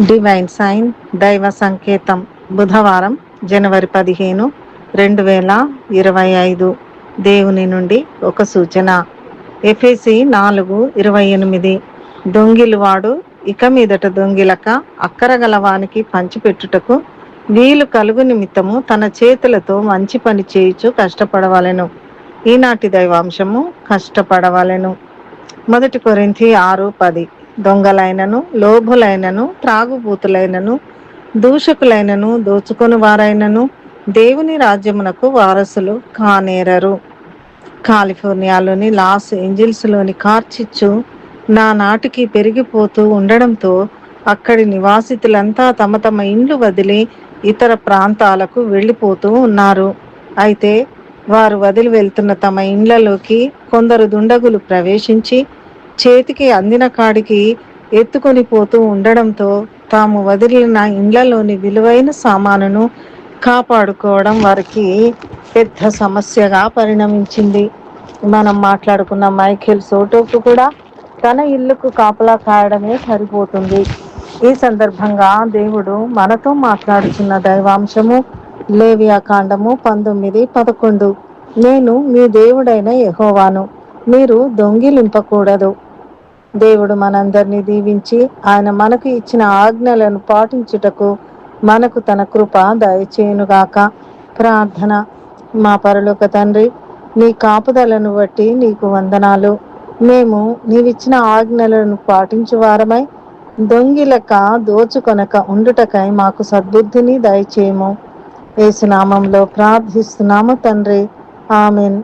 Divine sign దైవ సంకేతం బుధవారం జనవరి పదిహేను రెండు వేల ఇరవై ఐదు. దేవుని నుండి ఒక సూచన. ఎఫ్ఎసి నాలుగు ఇరవై ఎనిమిది. దొంగిలువాడు ఇక మీదట దొంగిలక అక్కరగలవానికి పంచిపెట్టుటకు వీలు కలుగు నిమిత్తము తన చేతులతో మంచి పని చేయుచు కష్టపడవలెను. ఈనాటి దైవాంశము కష్టపడవలెను. మొదటి కొరింథీ ఆరు పది. దొంగలైనను లోభులైనను త్రాగుబూతులైనను దూషకులైనను దోచుకొని వారైనను దేవుని రాజ్యమునకు వారసులు కానేరరు. కాలిఫోర్నియాలోని లాస్ ఏంజిల్స్లోని కార్చిచ్చు నా నాటికి పెరిగిపోతూ ఉండడంతో అక్కడి నివాసితులంతా తమ తమ ఇండ్లు వదిలి ఇతర ప్రాంతాలకు వెళ్ళిపోతూ ఉన్నారు. అయితే వారు వదిలి వెళ్తున్న తమ ఇండ్లలోకి కొందరు దుండగులు ప్రవేశించి చేతికి అందిన కాడికి ఎత్తుకొని పోతూ ఉండడంతో తాము వదిలిన ఇండ్లలోని విలువైన సామానును కాపాడుకోవడం వారికి పెద్ద సమస్యగా పరిణమించింది. మనం మాట్లాడుకున్న మైఖేల్ సోటోకు కూడా తన ఇల్లుకు కాపలా కాయడమే సరిపోతుంది. ఈ సందర్భంగా దేవుడు మనతో మాట్లాడుతున్న దైవాంశము లేవియా కాండము పంతొమ్మిది పదకొండు. నేను మీ దేవుడైన యహోవాను. మీరు దొంగిలింపకూడదు. దేవుడు మనందరినీ దీవించి ఆయన మనకు ఇచ్చిన ఆజ్ఞలను పాటించుటకు మనకు తన కృప దయచేయునుగాక. ప్రార్థన. మా పరలోక తండ్రి నీ కాపుదలను బట్టి నీకు వందనాలు. మేము నీవిచ్చిన ఆజ్ఞలను పాటించు వారమై దొంగిలక దోచుకొనక ఉండుటకై మాకు సద్బుద్ధిని దయచేయము. ఏసునామంలో ప్రార్థిస్తున్నాము తండ్రి. ఆమెన్.